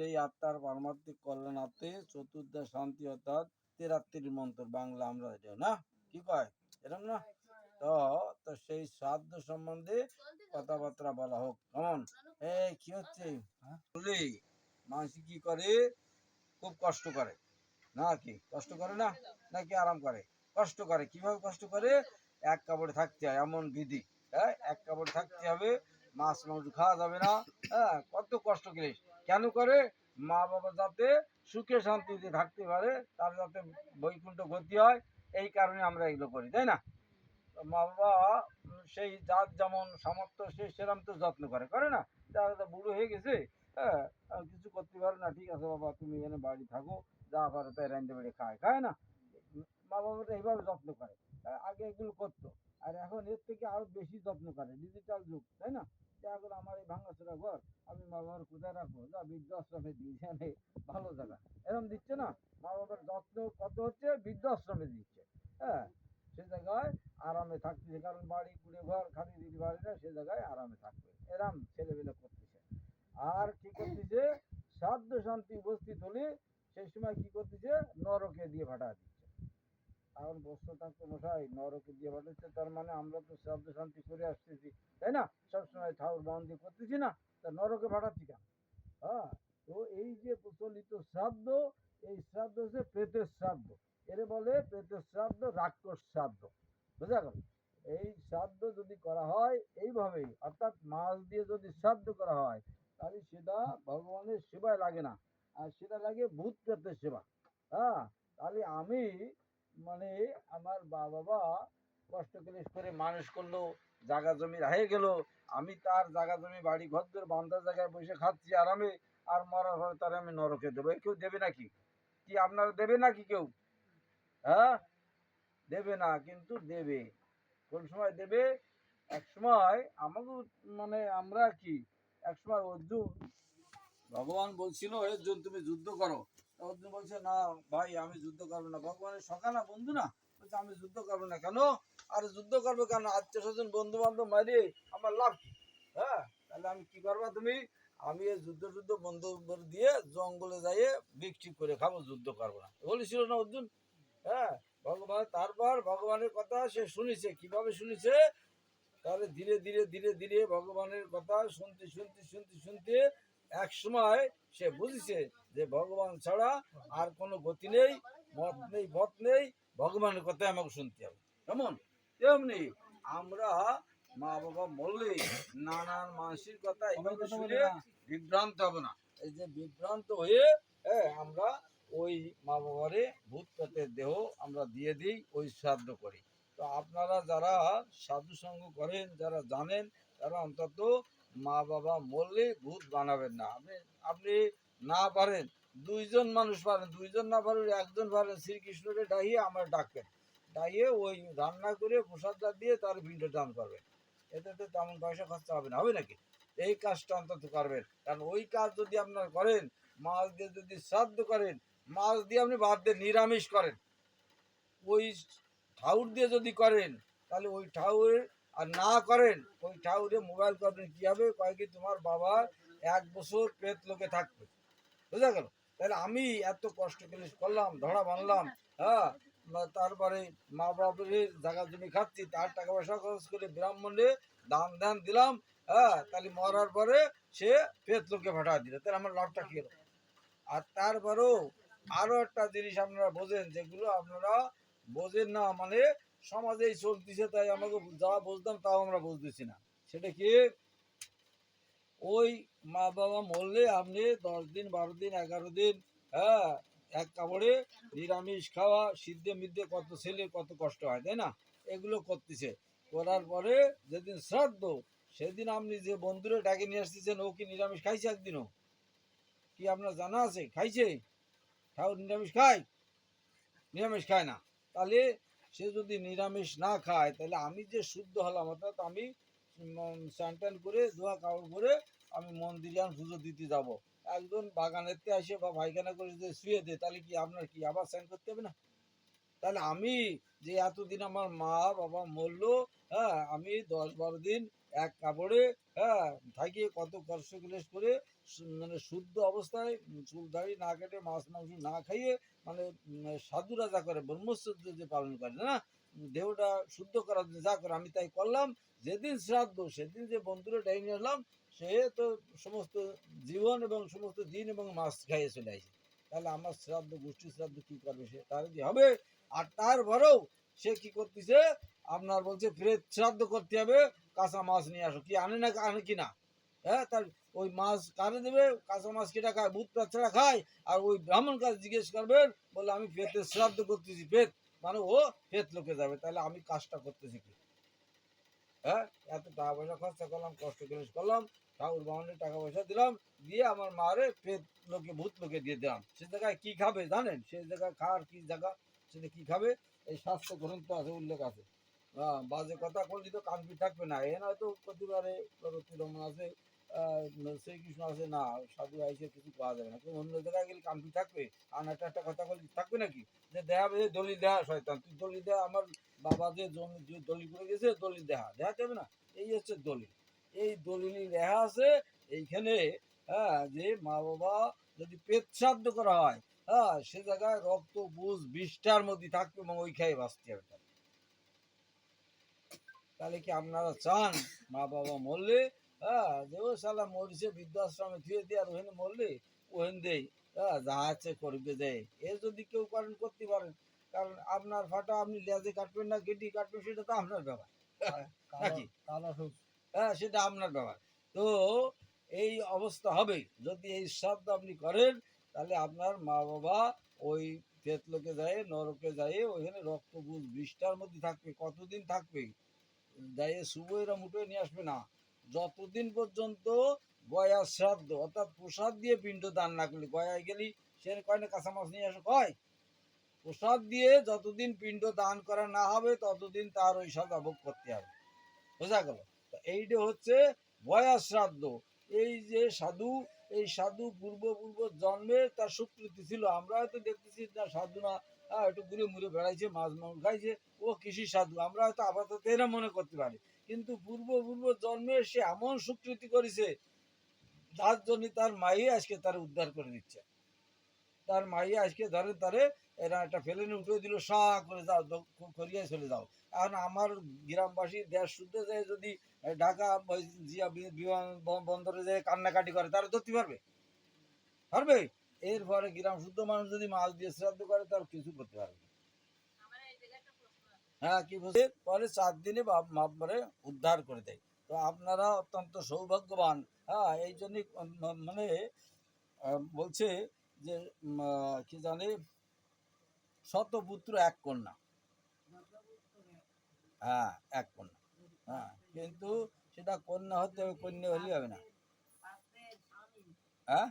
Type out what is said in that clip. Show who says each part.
Speaker 1: দেই আত্মার পারমাত্মিক কল্যাণার্থে চতুর্দশ শান্তি অর্থাৎ তেরাত্রির মন্ত্র, বাংলা আমরা এটা না? কি কয়? এরকম না? তো তো সেই শ্রাদ্ধ সম্বন্ধে কথাবার্তা বলা হোক। কেমন এই, কি হচ্ছে? হ্যাঁ? মানুষ কি করে? খুব কষ্ট করে। না কি? কষ্ট করে না? নাকি আরাম করে? কষ্ট করে। কীভাবে কষ্ট করে? এক কাপড়ে থাকতে হয়, এমন বিধি। হ্যাঁ? এক কাপড়ে থাকতে হবে, মাছ মাংস খাওয়া যাবে না। হ্যাঁ? কত কষ্ট করে কেন করে? মা বাবা যাতে সুখে শান্তিতে থাকতে পারে, তার যাতে বৈকুণ্ঠ গতি হয়, এই কারণে আমরা এগুলো করি, তাই না? মা বাবা সেই যার যেমন সামর্থ্য, সে সেরকম তো যত্ন করে করে না? যারা তো বুড়ো হয়ে গেছে হ্যাঁ? কিছু করতে পারে না, ঠিক আছে বাবা, তুমি এখানে বাড়ি থাকো, যা পারো তাই রান্ধে বেড়ে খায় খায় না? মা বাবা তো এইভাবে যত্ন করে, আগে এগুলো করতো, আর এখন এর থেকে আরও বেশি যত্ন করে ডিজিটাল যুগ, তাই না? যে এখন আমার এই ভাঙাচোরা ঘর আমি মা বাবার কোথায় রাখব যা বৃদ্ধাশ্রমে এখানে ভালো জায়গা এরকম দিচ্ছে না, মা বাবার যত্ন কত হচ্ছে বৃদ্ধাশ্রমে দিচ্ছে। হ্যাঁ সে জায়গায় আরামে থাকতেছে কারণ বাড়ি কুড়ে ঘর খালি দিতে পারে না, সে জায়গায় আরামে থাকবে। এরাম ছেলেবেলে করতেছে। আর কি করতেছে? সাধ্য শান্তি উপস্থিত হলে সেই সময় কি করতেছে? নরকে দিয়ে ভাটা দিচ্ছে। এখন বস্ত থাকতে মশাই নরকে দিয়ে পাঠাচ্ছে তার মানে আমরা তো শ্রাদ্ধ শান্তি করে আসতেছি। তাই না? সবসময় ঠাকুর বন্দি করতেছি না, তা নরকে পাঠাচ্ছি কেন? হ্যাঁ তো এই যে প্রচলিত শ্রাদ্ধ, এই শ্রাদ্ধ হচ্ছে প্রেতের শ্রাদ্ধ। এর বলে প্রেতের শ্রাদ্ধ, রাক্ষস শ্রাদ্ধ। বুঝা গেল? এই শ্রাদ্ধ যদি করা হয় এইভাবেই, অর্থাৎ মাছ দিয়ে যদি শ্রাদ্ধ করা হয়, তাহলে সেটা ভগবানের সেবায় লাগে না। আর সেটা লাগে ভূত প্রেতের সেবা। হ্যাঁ তাহলে আমি মানে আমার বাবা কষ্ট ক্লেশ করে মানুষ করল, জায়গা জমি রাহে গেল। আমি তার জায়গা জমি, বাড়ি ঘর ধরে বান্ধার জায়গায় বসে খাচ্ছি আরামে, আর মরার পরে তার আমি নরকে দেবো। কেউ দেবে নাকি? কি আপনারা দেবে নাকি কেউ? হ্যাঁ? দেবে না, কিন্তু দেবে। কোন সময় দেবে? এক সময় আমাকে মানে আমরা কি? এক সময় অর্জুন, ভগবান বলছিল অর্জুন, তুমি যুদ্ধ করো। অর্জুন বলছে, না ভাই, আমি যুদ্ধ করব না। ভগবানের সখা না, বন্ধু না? বলছে, আমি যুদ্ধ করব না কেন? আর যুদ্ধ করব কেন? আত্মীয় স্বজন বন্ধু বান্ধব মারি আমার লাভ কি? হ্যাঁ? তাহলে আমি কি করব তুমি? আমি এই যুদ্ধ যুদ্ধ বন্ধু দিয়ে জঙ্গলে যাইয়ে বিক্রি করে খাব, যুদ্ধ করব না। বলেছিল না অর্জুন? হ্যাঁ? ভগবান, তারপর ভগবানের কথা সে শুনেছে। কীভাবে শুনেছে? তাহলে ধীরে ধীরে ধীরে ধীরে ভগবানের কথা শুনতে শুনতে শুনতে শুনতে এক সময় সে বুঝেছে যে ভগবান ছাড়া আর কোনো গতি নেই মত নেই পথ নেই ভগবানের কথা আমাকে শুনতে হবে। কেমন? তেমনি আমরা মা বাবা বললে নানান মানুষের কথা এইভাবে শুনে বিভ্রান্ত হবে না। এই যে বিভ্রান্ত হয়ে হ্যাঁ আমরা ওই মা বাবারে ভূত পেতের দেহ আমরা দিয়ে দিই ওই শ্রাদ্ধ করি। তো আপনারা যারা সাধু সঙ্গ করেন যারা জানেন তারা অন্তত মা বাবা মরলে ভূত বানাবেন না। আপনি আপনি না পারেন, দুইজন মানুষ পারেন, দুইজন না পারেন একজন পারেন, শ্রীকৃষ্ণকে ডাইয়ে আমার ডাকেন। ডাইয়ে ওই রান্না করে প্রসাদটা দিয়ে তার পিণ্ড দান করবেন। এতে তো তেমন পয়সা খরচা হবে না, হবে নাকি? এই কাজটা অন্তত করবেন। কারণ ওই কাজ যদি আপনার করেন, মাছ দিয়ে যদি শ্রাদ্ধ করেন, মাছ দিয়ে আপনি বাদ দিয়ে নিরামিষ করেন। ওই ঠাউর দিয়ে যদি করেন, তাহলে ওই ঠাউর আর না করেন, ওই ঠাউরে মোবাইল করবেন, কী হবে? কয় কি তোমার বাবা এক বছর পেট লোকে থাকবে। বুঝা গেল? তাহলে আমি এত কষ্ট করে করলাম, ধরা বানলাম হ্যাঁ? তারপরে মা বাবার জায়গা জমি খাচ্ছি, তার টাকা পয়সা খরচ করে ব্রাহ্মণে দান ধ্যান দিলাম হ্যাঁ? তাহলে মরার পরে সে পেট লোকে ফাটা দিল। তাহলে আমার লাভটা কি হলো? আর তারপরেও আরও একটা জিনিস আপনারা বোঝেন, যেগুলো আপনারা বোঝেন না মানে সমাজেই চলতেছে, তাই আমাকে যা বুঝতাম তাও আমরা বুঝতেছি না। সেটা কি? ওই মা বাবা মরলে আপনি দশ দিন, বারো দিন, এগারো দিন হ্যাঁ এক কাপড়ে নিরামিষ খাওয়া, সিদ্ধে মিদ্ধে, কত ছেলে, কত কষ্ট হয়, তাই না? এগুলো করতেছে। করার পরে যেদিন শ্রাদ্ধ, সেদিন আপনি যে বন্ধুরে ডাকে নিয়ে আসতেছেন, ও কি নিরামিষ খাইছে একদিনও? কি আপনার জানা আছে? খাইছে? ঠাকুর নিরামিষ খায়? নিরামিষ খায় না। তাহলে সে যদি নিরামিষ না খায়, তাহলে আমি যে শুদ্ধ হলাম, অর্থাৎ আমি টান করে, ধোয়া কাপড় করে আমি মন্দিরে পুজো দিতে যাব। একজন বাগানেতে আসে বা পায়খানা করে যদি শুয়ে দেয় তাহলে কি আপনার কি আবার স্নান করতে হবে না? তাহলে আমি যে এতদিন আমার মা, বাবা মরলো হ্যাঁ আমি দশ বারো দিন এক কাপড়ে হ্যাঁ থাকিয়ে কত কষ্ট ক্লেশ করে মানে শুদ্ধ অবস্থায় চুল দাড়ি না কেটে মাছ মাংস না খাইয়ে মানে সাধুরা যা করে ব্রহ্মচর্য যে পালন করে, না? দেহটা শুদ্ধ করার যা করে, আমি তাই করলাম। যেদিন শ্রাদ্ধ, সেদিন যে বন্ধুরা ডাইনে এলাম সে তো সমস্ত জীবন এবং সমস্ত দিন এবং মাছ খাইয়ে চলে আসে। তাহলে আমার শ্রাদ্ধ গোষ্ঠী শ্রাদ্ধ কি করবে সে? তার কি হবে? আর তারপরেও সে কি করতেছে? আপনার বলছে ফের শ্রাদ্ধ করতে হবে, কাঁচা মাছ নিয়ে আসো। কি আনে না, আনে কি না? হ্যাঁ তার ওই মাছ কারে দেবে? কাঁচা মাছ কেটা খায়? ভূত ছাড়া খায়? আর ওই ব্রাহ্মণ কাছে জিজ্ঞেস করবেন বলে আমি পেতের শ্রাদ্ধ করতেছি পেত মানে ও পেত লোকে যাবে। তাহলে আমি কাজটা করতেছি কি? হ্যাঁ এত টাকা পয়সা খরচা করলাম, কষ্ট করে করলাম, ঠাকুর বাহনের টাকা পয়সা দিলাম, দিয়ে আমার মারে পেট লোকে, ভূত লোকে দিয়ে দিলাম। সে জায়গায় কি খাবে জানেন? সে জায়গায় খাওয়ার কি জায়গা? সেটা কি খাবে? এই স্বাস্থ্য গ্রন্থ আছে, উল্লেখ আছে। বাজে কথা করলে তো কানপি থাকবে না। এ নয়তো প্রতিবারে রমন আছে শ্রীকৃষ্ণ আছে, না, সাধু আইসে কিছু পাওয়া যাবে না। কিন্তু অন্য জায়গায় গেলে কানপি থাকবে? আর একটা একটা কথা বলি থাকবে নাকি? যে দেহা যে দলি দেহা, শয়তান। তুই দলি দেহা, আমার বাবা যে জমি, যে দলি করে গেছে দলি দেহা। দেখাতে হবে না? এই হচ্ছে দলিল। এই দলিল লেখা আছে, এইখানে হ্যাঁ যে মা বাবা যদি পেট করা হয় হ্যাঁ সে জায়গায় রক্ত বুঝ বিষ্ঠার মধ্যে থাকবে এবং ওই খেয়ে বাঁচতে হবে তাহলে। কি আপনারা চান মা বাবা মরলে? হ্যাঁ যে ও সালা মরিছে বৃদ্ধাশ্রমে ধুয়ে দিয়ে আর ওখানে মরলে ওখান দেই হ্যাঁ যা আছে করবে দেয় এ যদি কেউ পালন করতে পারেন। কারণ আপনার ফাটা আপনি লেজে কাটবেন না গেটি কাটবেন সেটা তো আপনার ব্যাপার। নাকি? হ্যাঁ সেটা আপনার ব্যাপার। তো এই অবস্থা হবে। যদি এই শব্দ আপনি করেন তাহলে আপনার মা বাবা ওই তেতলোকে যায়, নরকে যায়, ওইখানে রক্ত বুঝ বিষ্ঠার মধ্যে থাকবে, কতদিন থাকবে? যাই শুভ এরা মুঠে নিয়ে আসবে না। যতদিন পর্যন্ত গয়া শ্রাদ্ধ, অর্থাৎ প্রসাদ দিয়ে পিণ্ড দান না করলে, গয়ায় গেলি, সে কয় না কাঁচা মাছ নিয়ে আসো, কয়? প্রসাদ দিয়ে যতদিন পিণ্ড দান করা না হবে, ততদিন তার ওই সাদা ভোগ করতে হবে। বোঝা গেল? এইটা হচ্ছে গয়া শ্রাদ্ধ। এই যে সাধু, এই সাধু পূর্ব পূর্ব জন্মে তার স্বীকৃতি ছিল। আমরা হয়তো দেখতেছি না, সাধু না একটু ঘুরে মুড়ে বেড়াইছে, মাছ মাংস খাইছে। ও কৃষি সাধু, আমরা হয়তো আপাতত এরা মনে করতে পারি। কিন্তু পূর্ব পূর্ব জন্মে সে এমন স্বীকৃতি করেছে, যার জন্য তার মাই আজকে তার উদ্ধার করে দিচ্ছে তার মাই আজকে ধরে তারে এরা একটা ফেলেনে উঠে দিল, সা করে যাও করিয়ে চলে যাও। এখন আমার গ্রামবাসী দেশ শুদ্ধ যায় যদি ঢাকা জিয়া বিমান বন্দরে যে কান্নাকাটি করে তারা ধরতে পারবে? পারবে? এরপরে গ্রাম শুদ্ধ মানুষ যদি মাছ দিয়ে শ্রাদ্ধ করে তার কিছু করতে পারবে। হ্যাঁ কি বলছে? পরে চার দিনে বাপ উদ্ধার করে দেয়। তো আপনারা অত্যন্ত সৌভাগ্যবান। হ্যাঁ এই জন্যই উম, মানে বলছে যে কি জানে? শতপুত্র এক কন্যা। হ্যাঁ এক কন্যা। হ্যাঁ। কিন্তু সেটা কন্যা হতে হবে কন্যা হলে হবে না। হ্যাঁ?